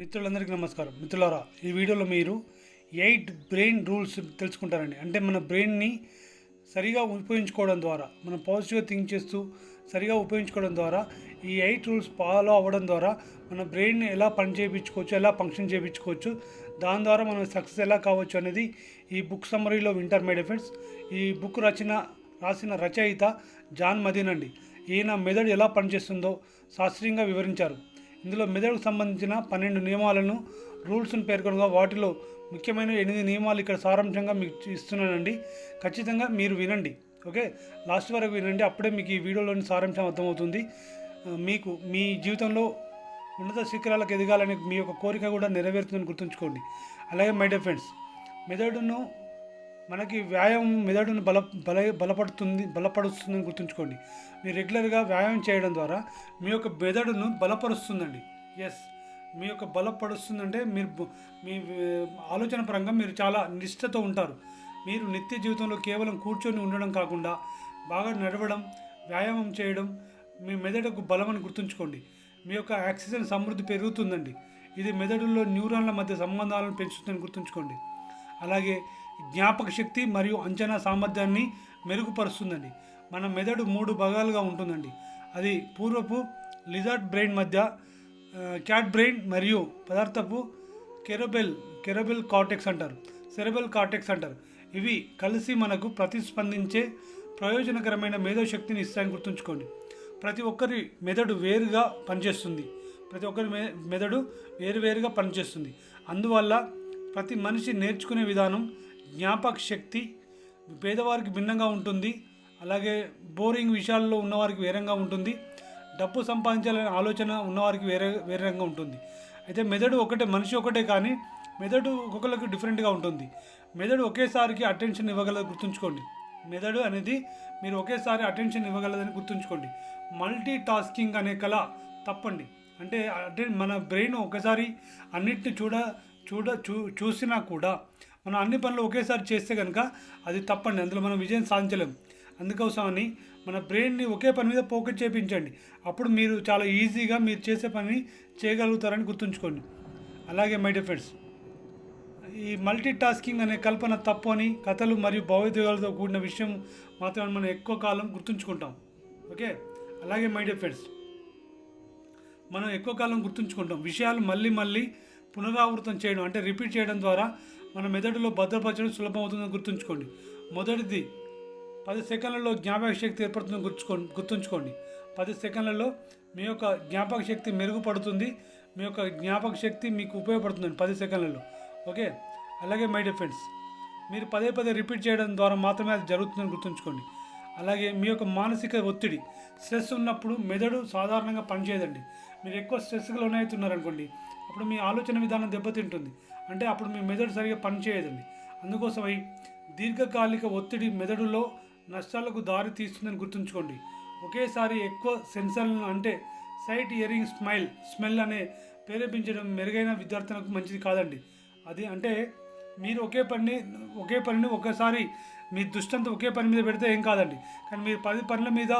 మిత్రులందరికీ నమస్కారం. మిత్రులారా ఈ వీడియోలో మీరు ఎయిట్ బ్రెయిన్ రూల్స్ తెలుసుకుంటారండి. అంటే మన బ్రెయిన్ని సరిగా ఉపయోగించుకోవడం ద్వారా మనం పాజిటివ్గా థింక్ చేస్తూ సరిగా ఉపయోగించుకోవడం ద్వారా ఈ ఎయిట్ రూల్స్ ఫాలో అవ్వడం ద్వారా మన బ్రెయిన్ ఎలా పని చేయించుకోవచ్చు ఎలా ఫంక్షన్ చేయించుకోవచ్చు దాని ద్వారా మనం సక్సెస్ ఎలా కావచ్చు అనేది ఈ బుక్ సమ్మరీలో వింటర్ మై ఈ బుక్ రచన రాసిన రచయిత జాన్ మదీన్ అండి. ఈయన మెదడు ఎలా పనిచేస్తుందో శాస్త్రీయంగా వివరించారు. ఇందులో మెదడుకు సంబంధించిన పన్నెండు నియమాలను రూల్స్ను పేర్కొనగా వాటిలో ముఖ్యమైన ఎనిమిది నియమాలు ఇక్కడ సారాంశంగా మీకు ఇస్తున్నానండి. ఖచ్చితంగా మీరు వినండి ఓకే? లాస్ట్ వరకు వినండి అప్పుడే మీకు ఈ వీడియోలోని సారాంశం అర్థమవుతుంది. మీకు మీ జీవితంలో ఉన్నత శిఖరాలకు ఎదగాలని మీ యొక్క కోరిక కూడా నెరవేరుతుందని గుర్తుంచుకోండి. అలాగే మై డియర్ ఫ్రెండ్స్ మెదడును మనకి వ్యాయామం మెదడును బల బల బలపడుతుంది బలపరుస్తుందని గుర్తుంచుకోండి. మీరు రెగ్యులర్గా వ్యాయామం చేయడం ద్వారా మీ యొక్క మెదడును బలపరుస్తుందండి. ఎస్ మీ యొక్క బలపరుస్తుందంటే మీరు మీ ఆలోచన పరంగా మీరు చాలా నిష్ఠతో ఉంటారు. మీరు నిత్య జీవితంలో కేవలం కూర్చొని ఉండడం కాకుండా బాగా నడవడం వ్యాయామం చేయడం మీ మెదడుకు బలమని గుర్తుంచుకోండి. మీ యొక్క ఆక్సిజన్ సమృద్ధి పెరుగుతుందండి. ఇది మెదడులో న్యూరాన్ల మధ్య సంబంధాలను పెంచుతుందని గుర్తుంచుకోండి. అలాగే జ్ఞాపక శక్తి మరియు అంచనా సామర్థ్యాన్ని మెరుగుపరుస్తుందండి. మన మెదడు మూడు భాగాలుగా ఉంటుందండి. అది పూర్వపు లిజార్డ్ బ్రెయిన్ మధ్య క్యాట్ బ్రెయిన్ మరియు పదార్థపు కెరబెల్ కెరబెల్ కార్టెక్స్ అంటారు. సెరబెల్ కార్టెక్స్ అంటారు. ఇవి కలిసి మనకు ప్రతిస్పందించే ప్రయోజనకరమైన మేధోశక్తిని ఇస్తాయని గుర్తుంచుకోండి. ప్రతి ఒక్కరి మెదడు వేరుగా పనిచేస్తుంది. ప్రతి ఒక్కరి మె మెదడు వేరువేరుగా పనిచేస్తుంది. అందువల్ల ప్రతి మనిషి నేర్చుకునే విధానం జ్ఞాపక శక్తి పేదవారికి భిన్నంగా ఉంటుంది. అలాగే బోరింగ్ విషయాల్లో ఉన్నవారికి వేరంగా ఉంటుంది. డబ్బు సంపాదించాలనే ఆలోచన ఉన్నవారికి వేరే వేరే రంగా ఉంటుంది. అయితే మెదడు ఒకటే మనిషి ఒకటే కానీ మెదడు ఒక్కొక్కరికి డిఫరెంట్గా ఉంటుంది. మెదడు ఒకేసారికి అటెన్షన్ ఇవ్వగలదు గుర్తుంచుకోండి. మెదడు అనేది మీరు ఒకేసారి అటెన్షన్ ఇవ్వగలదని గుర్తుంచుకోండి. మల్టీ టాస్కింగ్ అనే కళ తప్పండి. అంటే అటెన్ మన బ్రెయిన్ ఒకసారి అన్నిటిని చూడ చూడ చూ చూసినా కూడా మనం అన్ని పనులు ఒకేసారి చేస్తే కనుక అది తప్పండి. అందులో మనం విజయం సాధించలేము అందుకోసమని మన బ్రెయిన్ని ఒకే పని మీద ఫోకస్ చేయించండి అప్పుడు మీరు చాలా ఈజీగా మీరు చేసే పని చేయగలుగుతారని గుర్తుంచుకోండి. అలాగే మై డియర్ ఫ్రెండ్స్ ఈ మల్టీ టాస్కింగ్ అనే కల్పన తప్పు అని కథలు మరియు భావోద్వేగాలతో కూడిన విషయం మాత్రమే మనం ఎక్కువ కాలం గుర్తుంచుకుంటాం. ఓకే? అలాగే మై డియర్ ఫ్రెండ్స్ మనం ఎక్కువ కాలం గుర్తుంచుకుంటాం. విషయాలు మళ్ళీ మళ్ళీ పునరావృతం చేయడం అంటే రిపీట్ చేయడం ద్వారా మన మెదడులో భద్రపరచడం సులభం అవుతుందని గుర్తుంచుకోండి. మొదటిది పది సెకండ్లలో జ్ఞాపక శక్తి ఏర్పడుతుందని గుర్తుకో గుర్తుంచుకోండి. పది సెకండ్లలో మీ యొక్క జ్ఞాపక శక్తి మెరుగుపడుతుంది మీ యొక్క జ్ఞాపక శక్తి మీకు ఉపయోగపడుతుందండి పది సెకండ్లలో. ఓకే? అలాగే మై డియర్ మీరు పదే పదే రిపీట్ చేయడం ద్వారా మాత్రమే అది జరుగుతుందని గుర్తుంచుకోండి. అలాగే మీ యొక్క మానసిక ఒత్తిడి స్ట్రెస్ ఉన్నప్పుడు మెదడు సాధారణంగా పనిచేయదండి. మీరు ఎక్కువ స్ట్రెస్గా లోనవుతున్నారనుకోండి అప్పుడు మీ ఆలోచన విధానం దెబ్బతింటుంది. అంటే అప్పుడు మీ మెదడు సరిగా పనిచేయదండి. అందుకోసమై దీర్ఘకాలిక ఒత్తిడి మెదడులో నష్టాలకు దారి తీస్తుందని గుర్తుంచుకోండి. ఒకేసారి ఎక్కువ సెన్సర్లను అంటే సైట్ ఇయరింగ్ స్మైల్ స్మెల్ అనే ప్రేరేపించడం మెరుగైన విద్యార్థులకు మంచిది కాదండి. అది అంటే మీరు ఒకే పని ఒకే పనిని ఒకసారి మీ దృష్టి అంతా ఒకే పని మీద పెడితే ఏం కాదండి. కానీ మీరు పది పనుల మీద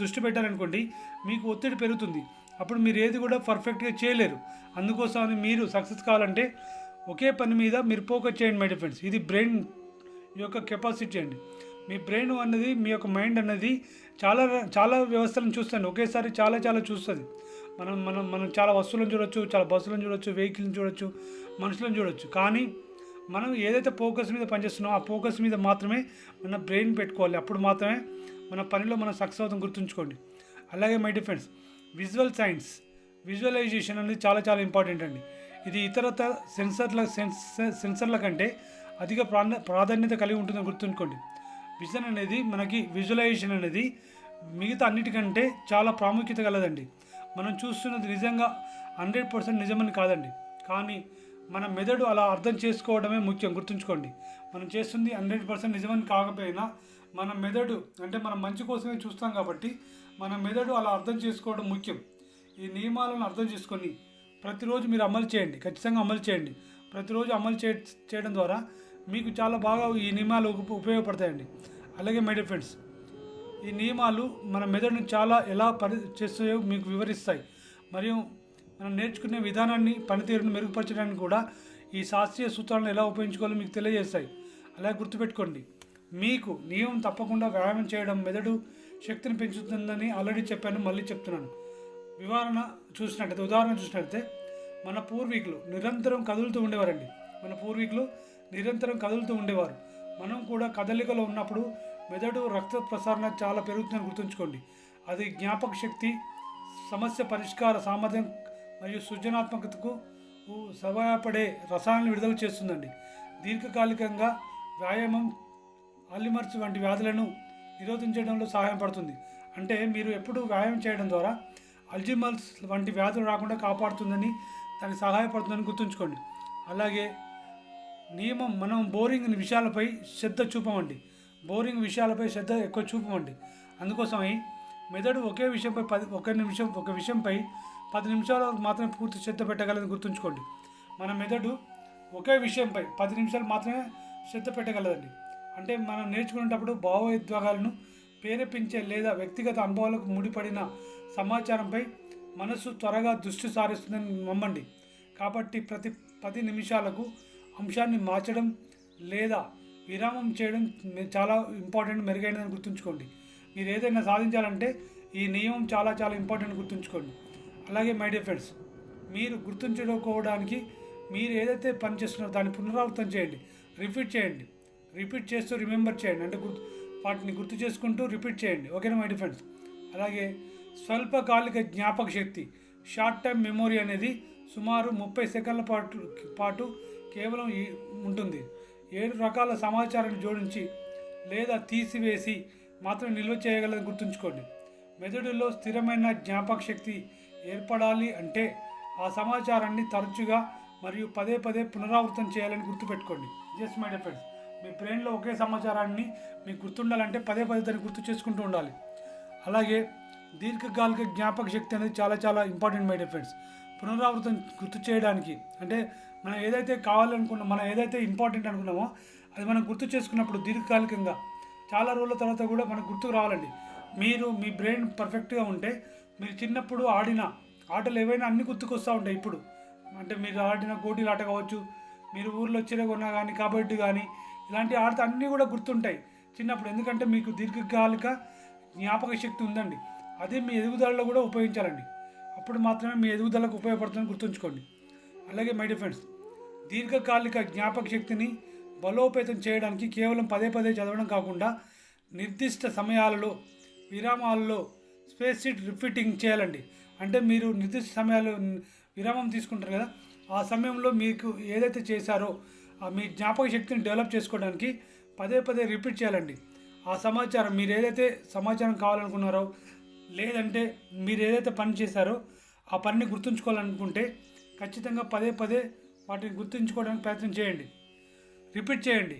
దృష్టి పెట్టారనుకోండి మీకు ఒత్తిడి పెరుగుతుంది. అప్పుడు మీరు ఏది కూడా పర్ఫెక్ట్గా చేయలేరు. అందుకోసమని మీరు సక్సెస్ కావాలంటే ఒకే పని మీద మీరు ఫోకస్ చేయండి మై ఫ్రెండ్స్ ఇది బ్రెయిన్ యొక్క కెపాసిటీ అండి. మీ బ్రెయిన్ అన్నది మీ యొక్క మైండ్ అన్నది చాలా చాలా వ్యవస్థలను చూస్తుంది. ఒకేసారి చాలా చాలా చూస్తుంది. మనం మనం మనం చాలా వస్తువులను చూడొచ్చు చాలా బస్సులను చూడొచ్చు వెహికల్ని చూడొచ్చు మనుషులను చూడొచ్చు. కానీ మనం ఏదైతే ఫోకస్ మీద పనిచేస్తున్నామో ఆ ఫోకస్ మీద మాత్రమే మన బ్రెయిన్ పెట్టుకోవాలి. అప్పుడు మాత్రమే మన పనిలో మనం సక్సెస్ అవుతాం గుర్తుంచుకోండి. అలాగే my dear friends visual science visualisation అనేది చాలా చాలా ఇంపార్టెంట్ అండి. ఇది ఇతరత సెన్సర్ల సెన్సర్ల కంటే అధిక ప్రాణ ప్రాధాన్యత కలిగి ఉంటుందని గుర్తుంచుకోండి. విజన్ అనేది మనకి విజువలైజేషన్ అనేది మిగతా అన్నిటికంటే చాలా ప్రాముఖ్యత కలదండి మనం చూస్తున్నది నిజంగా హండ్రెడ్ పర్సెంట్ నిజమని కాదండి. కానీ మన మెదడు అలా అర్థం చేసుకోవడమే ముఖ్యం గుర్తుంచుకోండి. మనం చేస్తుంది హండ్రెడ్ పర్సెంట్ నిజమని కాకపోయినా మన మెదడు అంటే మనం మంచి కోసమే చూస్తాం కాబట్టి మన మెదడు అలా అర్థం చేసుకోవడం ముఖ్యం. ఈ నియమాలను అర్థం చేసుకొని ప్రతిరోజు మీరు అమలు చేయండి. ఖచ్చితంగా అమలు చేయండి. ప్రతిరోజు అమలు చే చేయడం ద్వారా మీకు చాలా బాగా ఈ నియమాలు ఉపయోగపడతాయండి. అలాగే మై డియర్ ఫ్రెండ్స్ ఈ నియమాలు మన మెదడును చాలా ఎలా పని చేస్తాయో మీకు వివరిస్తాయి. మరియు మనం నేర్చుకునే విధానాన్ని పనితీరును మెరుగుపరచడానికి కూడా ఈ శాస్త్రీయ సూత్రాలను ఎలా ఉపయోగించుకోవాలో మీకు తెలియజేస్తాయి. అలా గుర్తుపెట్టుకోండి మీకు నియమం తప్పకుండా వ్యాయామం చేయడం మెదడు శక్తిని పెంచుతుందని ఆల్రెడీ చెప్పాను మళ్ళీ చెప్తున్నాను. వివరణ చూసినట్టయితే ఉదాహరణ చూసినట్టయితే మన పూర్వీకులు నిరంతరం కదులుతూ ఉండేవారండి. మన పూర్వీకులు నిరంతరం కదులుతూ ఉండేవారు. మనం కూడా కదలికలో ఉన్నప్పుడు మెదడు రక్త ప్రసారణ చాలా పెరుగుతుందని గుర్తుంచుకోండి. అది జ్ఞాపక శక్తి సమస్య పరిష్కార సామర్థ్యం మరియు సృజనాత్మకతకు సహాయపడే రసాయనాలు విడుదల చేస్తుందండి. దీర్ఘకాలికంగా వ్యాయామం అల్లిమర్స్ వంటి వ్యాధులను నిరోధించడంలో సహాయపడుతుంది అంటే మీరు ఎప్పుడు వ్యాయామం చేయడం ద్వారా అల్జిమల్స్ వంటి వ్యాధులు రాకుండా కాపాడుతుందని దానికి సహాయపడుతుందని గుర్తుంచుకోండి. అలాగే నియమం మనం బోరింగ్ విషయాలపై శ్రద్ధ చూపమండి. బోరింగ్ విషయాలపై శ్రద్ధ ఎక్కువ చూపమండి. అందుకోసమై మెదడు ఒకే విషయంపై పది ఒక నిమిషం ఒక విషయంపై పది నిమిషాల వరకు మాత్రమే పూర్తి శ్రద్ధ పెట్టగలదని గుర్తుంచుకోండి. మన మెదడు ఒకే విషయంపై పది నిమిషాలు మాత్రమే శ్రద్ధ పెట్టగలదండి. అంటే మనం నేర్చుకునేటప్పుడు భావోద్వేగాలను ప్రేరేపించే లేదా వ్యక్తిగత అనుభవాలకు ముడిపడిన సమాచారంపై మనసు త్వరగా దృష్టి సారిస్తుందని నమ్మండి. కాబట్టి ప్రతి పది నిమిషాలకు అంశాన్ని మార్చడం లేదా విరామం చేయడం చాలా ఇంపార్టెంట్ మెరుగైనదని గుర్తుంచుకోండి. మీరు ఏదైనా సాధించాలంటే ఈ నియమం చాలా చాలా ఇంపార్టెంట్ గుర్తుంచుకోండి. అలాగే మై డియర్ ఫ్రెండ్స్ మీరు గుర్తుంచుకోవడానికి మీరు ఏదైతే పని చేస్తున్నారో దాన్ని పునరావృతం చేయండి. రిపీట్ చేయండి. రిపీట్ చేస్తూ రిమెంబర్ చేయండి. అంటే గుర్తు వాటిని గుర్తు చేసుకుంటూ రిపీట్ చేయండి. ఓకేనా మై డియర్ ఫ్రెండ్స్? అలాగే స్వల్పకాలిక జ్ఞాపక శక్తి షార్ట్ టైం మెమొరీ అనేది సుమారు ముప్పై సెకండ్ల పాటు పాటు కేవలం ఉంటుంది. ఏడు రకాల సమాచారాన్ని జోడించి లేదా తీసివేసి మాత్రం నిల్వ చేయగలదని గుర్తుంచుకోండి. మెదడులో స్థిరమైన జ్ఞాపక శక్తి ఏర్పడాలి అంటే ఆ సమాచారాన్ని తరచుగా మరియు పదే పదే పునరావృతం చేయాలని గుర్తుపెట్టుకోండి. జస్ట్ మై డియర్ ఫ్రెండ్స్ మీ బ్రెయిన్లో ఒకే సమాచారాన్ని మీకు గుర్తుండాలంటే పదే పదే దాన్ని గుర్తు చేసుకుంటూ ఉండాలి. అలాగే దీర్ఘకాలిక జ్ఞాపక శక్తి అనేది చాలా చాలా ఇంపార్టెంట్ మై డియర్ ఫ్రెండ్స్ పునరావృతం గుర్తు చేయడానికి అంటే మనం ఏదైతే కావాలనుకున్నాం మనం ఏదైతే ఇంపార్టెంట్ అనుకున్నామో అది మనం గుర్తు చేసుకున్నప్పుడు దీర్ఘకాలికంగా చాలా రోజుల తర్వాత కూడా మనకు గుర్తుకు రావాలండి. మీరు మీ బ్రెయిన్ పర్ఫెక్ట్గా ఉంటే మీరు చిన్నప్పుడు ఆడిన ఆటలు ఏవైనా అన్ని గుర్తుకొస్తూ ఉంటాయి ఇప్పుడు. అంటే మీరు ఆడిన గోటీలు ఆట కావచ్చు మీరు ఊర్లో చిరగొన్న కానీ కబడ్డీ కానీ ఇలాంటి ఆడితే అన్నీ కూడా గుర్తుంటాయి చిన్నప్పుడు. ఎందుకంటే మీకు దీర్ఘకాలిక జ్ఞాపక శక్తి ఉందండి. అదే మీ ఎదుగుదలలో కూడా ఉపయోగించాలండి. అప్పుడు మాత్రమే మీ ఎదుగుదలకు ఉపయోగపడుతుందని గుర్తుంచుకోండి. అలాగే మై ఫ్రెండ్స్ దీర్ఘకాలిక జ్ఞాపక శక్తిని బలోపేతం చేయడానికి కేవలం పదే పదే చదవడం కాకుండా నిర్దిష్ట సమయాలలో విరామాలలో స్పేసిడ్ రిపీటింగ్ చేయాలండి. అంటే మీరు నిర్దిష్ట సమయాల్లో విరామం తీసుకుంటారు కదా ఆ సమయంలో మీకు ఏదైతే చేశారో ఆ మీ జ్ఞాపక శక్తిని డెవలప్ చేసుకోవడానికి పదే పదే రిపీట్ చేయాలండి. ఆ సమాచారం మీరు ఏదైతే సమాచారం కావాలనుకున్నారో లేదంటే మీరు ఏదైతే పని చేశారో ఆ పనిని గుర్తుంచుకోవాలనుకుంటే ఖచ్చితంగా పదే పదే వాటిని గుర్తుంచుకోవడానికి ప్రయత్నం చేయండి. రిపీట్ చేయండి.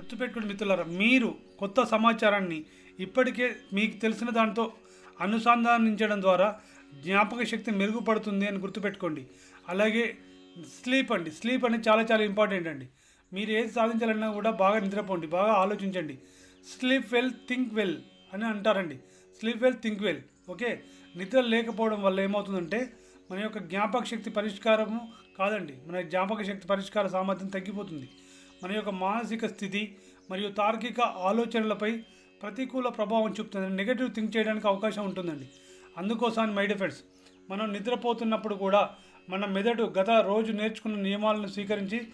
గుర్తుపెట్టుకుని మిత్రులారా మీరు కొత్త సమాచారాన్ని ఇప్పటికే మీకు తెలిసిన దాంతో అనుసంధానించడం ద్వారా జ్ఞాపక శక్తి మెరుగుపడుతుంది అని గుర్తుపెట్టుకోండి. అలాగే స్లీప్ అండి స్లీప్ అనేది చాలా చాలా ఇంపార్టెంట్ అండి. మీరు ఏది సాధించాలన్నా కూడా బాగా నిద్రపోండి బాగా ఆలోచించండి. Sleep well think well. అని అంటారండి. Sleep well think well. Okay? నిద్ర లేకపోవడం వల్ల ఏమవుతుందంటే మన యొక్క జ్ఞాపక శక్తి పరిష్కారము కాదండి. మన జ్ఞాపక శక్తి పరిష్కార సామర్థ్యం తగ్గిపోతుంది. మన యొక్క మానసిక స్థితి మరియు తార్కిక ఆలోచనలపై ప్రతికూల ప్రభావం చూపుతుంది. నెగటివ్ థింక్ చేయడానికి అవకాశం ఉంటుందండి. అందుకోసం మై డిఫెండ్స్ మనం నిద్రపోతున్నప్పుడు కూడా మన మెదడు గత రోజు నేర్చుకున్న నియమాలను స్వీకరించి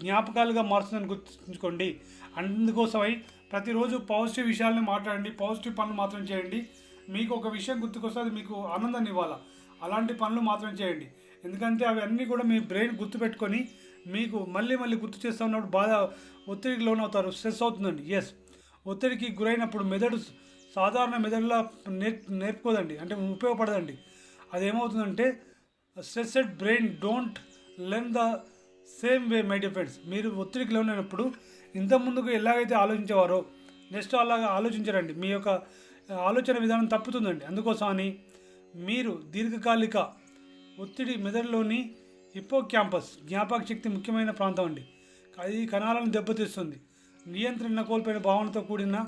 జ్ఞాపకాలుగా మారుస్తుందని గుర్తుంచుకోండి. అందుకోసమై ప్రతిరోజు పాజిటివ్ విషయాలని మాట్లాడండి పాజిటివ్ పనులు మాత్రం చేయండి. మీకు ఒక విషయం గుర్తుకొస్తే అది మీకు ఆనందాన్ని ఇవ్వాలా? అలాంటి పనులు మాత్రం చేయండి. ఎందుకంటే అవి అన్నీ కూడా మీ బ్రెయిన్ గుర్తుపెట్టుకొని మీకు మళ్ళీ మళ్ళీ గుర్తు చేస్తూ ఉన్నప్పుడు బాధ ఒత్తిడికి లోనవుతారు స్ట్రెస్ అవుతుందండి. ఎస్ ఒత్తిడికి గురైనప్పుడు మెదడు సాధారణ మెదడులా నేర్ నేర్పుకోదండి. అంటే ఉపయోగపడదండి. అదేమవుతుందంటే stressed brain don't learn the same way my dear friends మీరు ఒత్తిడికి లోనైనప్పుడు ఇంత ముందుకు ఎలాగైతే ఆలోచించేవారో నెక్స్ట్ అలాగా ఆలోచించరండి. మీ యొక్క ఆలోచన విధానం తప్పుతుందండి. అందుకోసం అని మీరు దీర్ఘకాలిక ఒత్తిడి మెదడులోని హిప్పో క్యాంపస్ జ్ఞాపక శక్తి ముఖ్యమైన ప్రాంతం అండి. అది కణాలను దెబ్బతీస్తుంది. నియంత్రణ కోల్పోయిన భావనతో కూడిన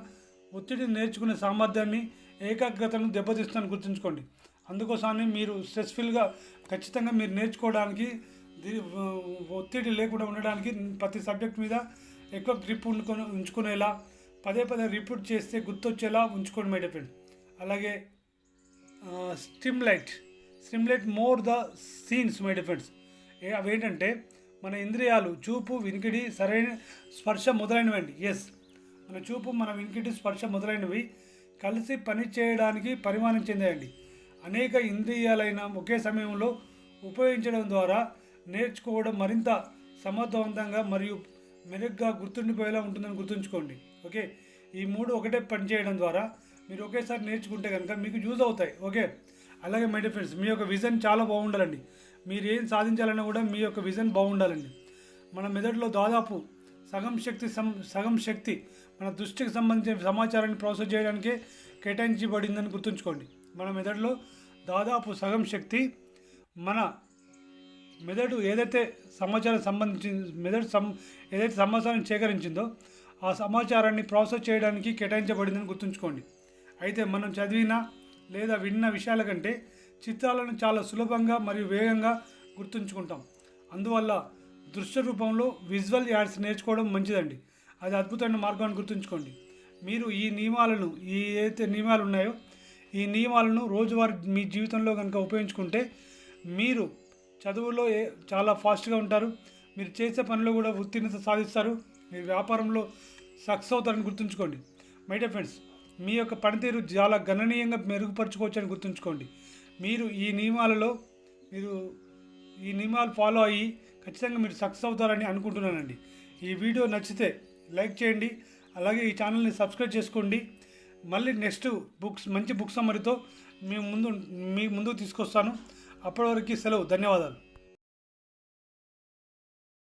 ఒత్తిడిని నేర్చుకునే సామర్థ్యాన్ని ఏకాగ్రతను దెబ్బతీస్తుందని గుర్తుంచుకోండి. అందుకోసమని మీరు స్ట్రెస్ఫుల్గా ఖచ్చితంగా మీరు నేర్చుకోవడానికి ఒత్తిడి లేకుండా ఉండడానికి ప్రతి సబ్జెక్ట్ మీద ఎక్కువ గ్రిప్ ఉండుకొని ఉంచుకునేలా పదే పదే రిపీట్ చేస్తే గుర్తొచ్చేలా ఉంచుకోండి మై ఫ్రెండ్ అలాగే stimulate stimulate more the senses my dear friends అవి ఏంటంటే మన ఇంద్రియాలు చూపు వినికిడి సరైన స్పర్శ మొదలైనవి అండి ఎస్ మన చూపు మన వినికిడి స్పర్శ మొదలైనవి కలిసి పని చేయడానికి పరిమాణం చెందాయండి. అనేక ఇంద్రియాలైన ఒకే సమయంలో ఉపయోగించడం ద్వారా నేర్చుకోవడం మరింత సమర్థవంతంగా మరియు మెరుగ్గా గుర్తుండిపోయేలా ఉంటుందని గుర్తుంచుకోండి. ఓకే? ఈ మూడు ఒకటే పని చేయడం ద్వారా మీరు ఒకేసారి నేర్చుకుంటే కనుక మీకు యూజ్ అవుతాయి. ఓకే? అలాగే మై డియర్ ఫ్రెండ్స్ మీ యొక్క విజన్ చాలా బాగుండాలండి. మీరు ఏం సాధించాలన్నా కూడా మీ యొక్క విజన్ బాగుండాలండి. మన మెదడులో దాదాపు సగం శక్తి సం సగం శక్తి మన దృష్టికి సంబంధించిన సమాచారాన్ని ప్రాసెస్ చేయడానికే కేటాయించబడిందని గుర్తుంచుకోండి. మన మెదడులో దాదాపు సగం శక్తి మన మెదడు ఏదైతే సమాచారం సంబంధించి మెదడు సం ఏదైతే సమాచారం సేకరించిందో ఆ సమాచారాన్ని ప్రాసెస్ చేయడానికి కేటాయించబడిందని గుర్తుంచుకోండి. అయితే మనం చదివిన లేదా విన్న విషయాల కంటే చిత్రాలను చాలా సులభంగా మరియు వేగంగా గుర్తుంచుకుంటాం. అందువల్ల దృశ్య రూపంలో విజువల్ యాడ్స్ నేర్చుకోవడం మంచిదండి. అది అద్భుతమైన మార్గాన్ని గుర్తుంచుకోండి. మీరు ఈ నియమాలను ఈ ఏదైతే నియమాలు ఉన్నాయో ఈ నియమాలను రోజువారీ మీ జీవితంలో కనుక ఉపయోగించుకుంటే మీరు చదువులో ఏ చాలా ఫాస్ట్గా ఉంటారు. మీరు చేసే పనిలో కూడా ఉత్తీర్ణత సాధిస్తారు. మీరు వ్యాపారంలో సక్సెస్ అవుతారని గుర్తుంచుకోండి. మై డియర్ ఫ్రెండ్స్ మీ యొక్క పనితీరు చాలా గణనీయంగా మెరుగుపరచుకోవచ్చు అని గుర్తుంచుకోండి. మీరు ఈ నియమాలలో మీరు ఈ నియమాలు ఫాలో అయ్యి ఖచ్చితంగా మీరు సక్సెస్ అవుతారని అనుకుంటున్నానండి. ఈ వీడియో నచ్చితే లైక్ చేయండి. అలాగే ఈ ఛానల్ని సబ్స్క్రైబ్ చేసుకోండి. మళ్ళీ నెక్స్ట్ బుక్స్ మంచి బుక్స్ సమ్మరితో మీ ముందు మీ ముందుకు తీసుకొస్తాను. అప్పటి వరకు సెలవు ధన్యవాదాలు